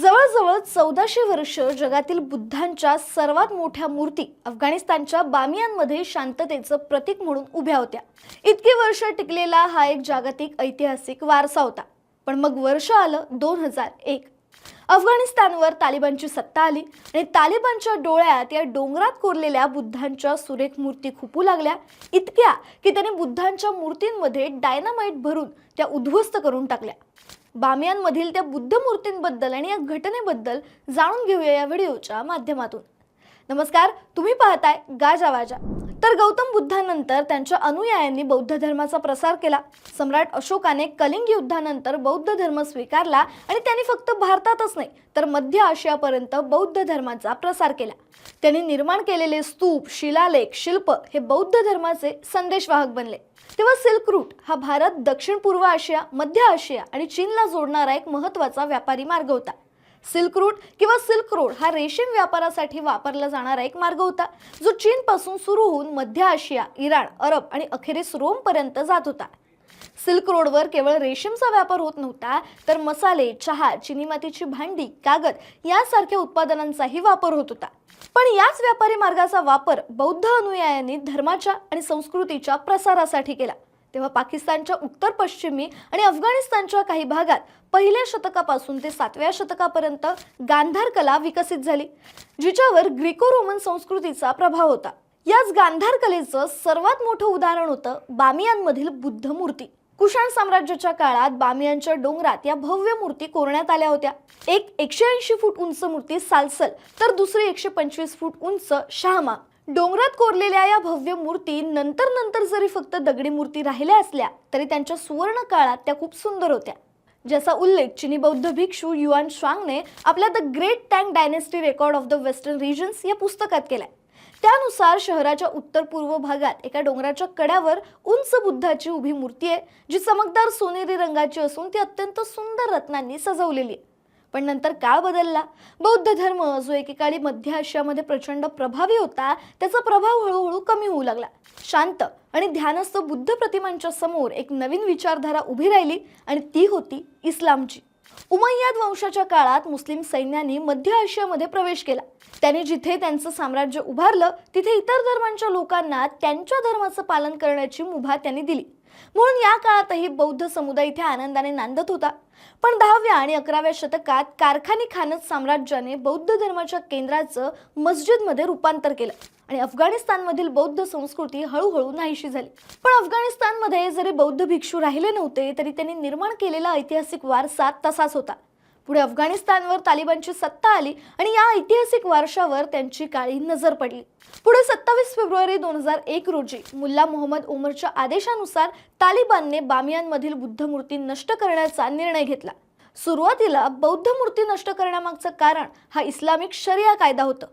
जवळजवळ चौदाशे वर्ष जगातील बुद्धांच्या सर्वात मोठ्या मूर्ती अफगाणिस्तानच्या बामियांमध्ये शांततेचं प्रतीक म्हणून उभ्या होत्या. इतकी वर्ष टिकलेला हा एक जागतिक ऐतिहासिक वारसा होता. पण मग वर्ष आलं दोन हजार एक. अफगाणिस्तानवर तालिबानची सत्ता आली आणि तालिबानच्या डोळ्यात या डोंगरात कोरलेल्या बुद्धांच्या सुरेख मूर्ती खुपू लागल्या. इतक्या की त्याने बुद्धांच्या मूर्तींमध्ये डायनामाइट भरून त्या उद्ध्वस्त करून टाकल्या. बामियांमधील त्या बुद्ध मूर्तींबद्दल आणि या घटनेबद्दल जाणून घेऊया या व्हिडिओच्या माध्यमातून. नमस्कार तुम्ही पाहताय गाजा वाजा. तर गौतम बुद्धानंतर त्यांच्या अनुयायांनी बौद्ध धर्माचा प्रसार केला. सम्राट अशोकाने कलिंग युद्धानंतर बौद्ध धर्म स्वीकारला आणि त्यांनी फक्त भारतातच नाही तर मध्य आशियापर्यंत बौद्ध धर्माचा प्रसार केला. त्यांनी निर्माण केलेले स्तूप शिलालेख शिल्प हे बौद्ध धर्माचे संदेशवाहक बनले. तेव्हा सिल्क रूट हा भारत दक्षिण पूर्व आशिया मध्य आशिया आणि चीनला जोडणारा एक महत्त्वाचा व्यापारी मार्ग होता. सिल्क रूट किंवा सिल्क रोड हा रेशीम व्यापारासाठी वापरला जाणारा एक मार्ग होता जो चीनपासून सुरू होऊन मध्य आशिया इराण अरब आणि अखेरीस रोमपर्यंत जात होता. सिल्क रोडवर केवळ रेशीमचा व्यापार होत नव्हता तर मसाले चहा चिनी मातीची भांडी कागद यासारख्या उत्पादनांचाही वापर होत होता. पण याच व्यापारी मार्गाचा वापर बौद्ध अनुयायांनी धर्माच्या आणि संस्कृतीच्या प्रसारासाठी केला. तेव्हा पाकिस्तानच्या उत्तर पश्चिमी आणि अफगाणिस्तानच्या काही भागात पहिल्या शतकापासून ते सातव्या शतकापर्यंत गांधार कला विकसित झाली जिच्यावर ग्रीको रोमन संस्कृतीचा प्रभाव होता. याच गांधार कलेचं सर्वात मोठं उदाहरण होतं बामियांमधील बुद्ध मूर्ती. कुशाण साम्राज्याच्या काळात बामियांच्या डोंगरात या भव्य मूर्ती कोरण्यात आल्या होत्या. एक एकशे ऐंशी फूट उंच मूर्ती सालसल तर दुसरी एकशे पंचवीस फूट उंच शहामा डोंगरात कोरलेल्या या भव्य मूर्ती नंतर नंतर जरी फक्त दगडी मूर्ती राहिल्या असल्या तरी त्यांच्या सुवर्ण काळात त्या खूप सुंदर होत्या. ज्याचा उल्लेख चिनी बौद्ध भिक्षू युआन श्वांगने आपल्या the great Tang dynasty record of the western regions या पुस्तकात केलाय. त्यानुसार शहराच्या उत्तर पूर्व भागात एका डोंगराच्या कड्यावर उंच बुद्धाची उभी मूर्ती आहे जी चमकदार सोनेरी रंगाची असून ती अत्यंत सुंदर रत्नांनी सजवलेली आहे. पण नंतर काळ बदलला. बौद्ध धर्म जो एकेकाळी मध्य आशियामध्ये प्रचंड प्रभावी होता त्याचा प्रभाव हळूहळू कमी होऊ लागला. शांत आणि ध्यानस्थ बुद्ध प्रतिमांच्या समोर एक नवीन विचारधारा उभी राहिली आणि ती होती इस्लामची. उमय्याद वंशाच्या काळात मुस्लिम सैन्यांनी मध्य आशियामध्ये प्रवेश केला. त्याने जिथे त्यांचं साम्राज्य उभारलं तिथे इतर धर्मांच्या लोकांना त्यांच्या धर्माचं पालन करण्याची मुभा त्यांनी दिली. म्हणून या काळातही बौद्ध समुदाय इथे आनंदाने नांदत होता. पण दहाव्या आणि अकराव्या शतकात कारखानी खानत साम्राज्याने बौद्ध धर्माच्या केंद्राचं मस्जिदमध्ये रूपांतर केलं आणि अफगाणिस्तानमधील बौद्ध संस्कृती हळूहळू नाहीशी झाली. पण अफगाणिस्तानमध्ये जरी बौद्ध भिक्षू राहिले नव्हते तरी त्यांनी निर्माण केलेला ऐतिहासिक वारसा तसाच होता. पुढे अफगाणिस्तानवर तालिबानची सत्ता आली आणि या ऐतिहासिक वारशावर त्यांची काळी नजर पडली. पुढे सत्तावीस फेब्रुवारी दोन हजार एक रोजी मुल्ला मोहम्मद उमरच्या आदेशानुसार तालिबानने बामियांमधील बुद्ध मूर्ती नष्ट करण्याचा निर्णय घेतला. सुरुवातीला बौद्ध मूर्ती नष्ट करण्यामागचं कारण हा इस्लामिक शरिया कायदा होतं.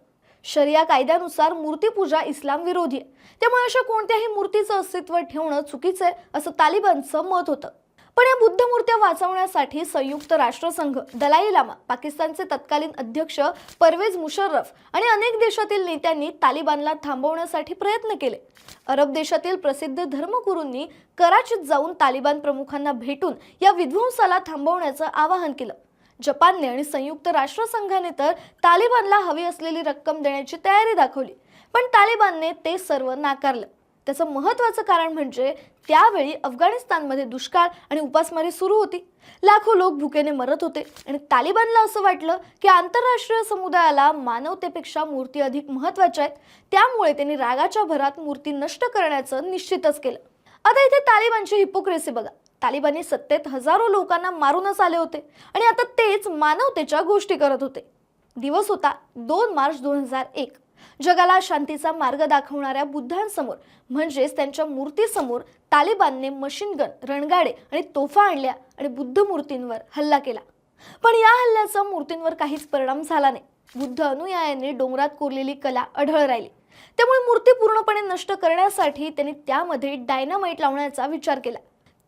शरिया कायद्यानुसार मूर्तीपूजा इस्लाम विरोधी आहे. त्यामुळे अशा कोणत्याही मूर्तीचं अस्तित्व ठेवणं चुकीचं आहे असं तालिबानचं मत होतं. पण या बुद्ध मूर्त्या वाचवण्यासाठी संयुक्त राष्ट्रसंघ दलाई लामा पाकिस्तानचे तत्कालीन अध्यक्ष परवेज मुशर्रफ आणि अनेक देशातील नेत्यांनी तालिबानला थांबवण्यासाठी प्रयत्न केले. अरब देशातील प्रसिद्ध धर्मगुरूंनी कराचीत जाऊन तालिबान प्रमुखांना भेटून या विध्वंसाला थांबवण्याचं आवाहन केलं. जपानने आणि संयुक्त राष्ट्रसंघाने तर तालिबानला हवी असलेली रक्कम देण्याची तयारी दाखवली पण तालिबानने ते सर्व नाकारलं. त्याचं महत्त्वाचं कारण म्हणजे त्यावेळी अफगाणिस्तानमध्ये दुष्काळ आणि उपासमारी सुरू होती. लाखो लोक भुकेने मरत होते आणि तालिबानला असं वाटलं की आंतरराष्ट्रीय समुदायाला मानवतेपेक्षा मूर्ती अधिक महत्त्वाच्या आहेत. त्यामुळे त्यांनी रागाच्या भरात मूर्ती नष्ट करण्याचं निश्चितच केलं. आता इथे तालिबानची हिपोक्रेसी बघा. तालिबानी सत्तेत हजारो लोकांना मारूनच आले होते आणि आता तेच मानवतेच्या गोष्टी करत होते. दिवस होता दोन मार्च दोन हजार एक. जगाला शांतीचा मार्ग दाखवणाऱ्या बुद्धांसमोर म्हणजेच त्यांच्या मूर्तीसमोर तालिबानने मशीनगन रणगाडे आणि तोफा आणल्या आणि बुद्ध मूर्तींवर हल्ला केला. पण या हल्ल्याचा मूर्तींवर काहीच परिणाम झाला नाही. बुद्ध अनुयायांनी डोंगरात कोरलेली कला आढळ राहिली. त्यामुळे मूर्ती पूर्णपणे नष्ट करण्यासाठी त्यांनी त्यामध्ये डायनामाइट लावण्याचा विचार केला.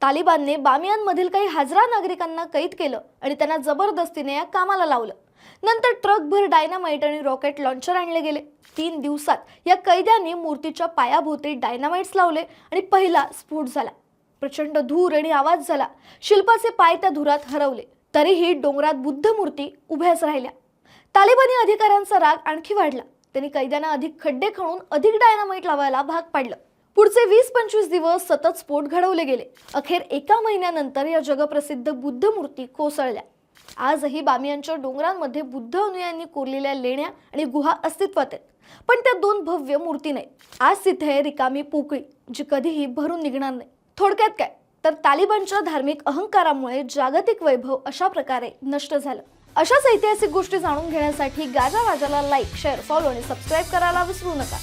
तालिबानने बामियांमधील काही हजरा नागरिकांना कैद केलं आणि त्यांना जबरदस्तीने या कामाला लावलं. नंतर ट्रकभर डायनामाइट आणि रॉकेट लॉन्चर आणले गेले. तीन दिवसात या कैद्यांनी मूर्तीच्या पायाभोवती डायनामाइट्स लावले आणि पहिला स्फोट झाला. प्रचंड धूर आणि आवाज झाला. शिल्पाचे पाय त्या धुरात हरवले. तरीही डोंगरात बुद्ध मूर्ती उभ्याच राहिल्या. तालिबानी अधिकाऱ्यांचा राग आणखी वाढला. त्यांनी कैद्यांना अधिक खड्डे खणून अधिक डायनामाइट लावायला भाग पाडलं. पुढचे वीस पंचवीस दिवस सतत स्फोट घडवले गेले. अखेर एका महिन्यानंतर या जगप्रसिद्ध बुद्ध मूर्ती कोसळल्या. आजही बामियांच्या डोंगरांमध्ये बुद्ध अनुयांनी कोरलेल्या लेण्या आणि गुहा अस्तित्वात आहेत. पण त्या दोन भव्य मूर्ती नाहीत. आज तिथे रिकामी पोकळी जी कधीही भरून निघणार नाही. थोडक्यात काय? तर तालिबानच्या धार्मिक अहंकारामुळे जागतिक वैभव अशा प्रकारे नष्ट झालं. अशाच ऐतिहासिक गोष्टी जाणून घेण्यासाठी गाजा राजाला लाईक शेअर फॉलो आणि सबस्क्राईब करायला विसरू नका.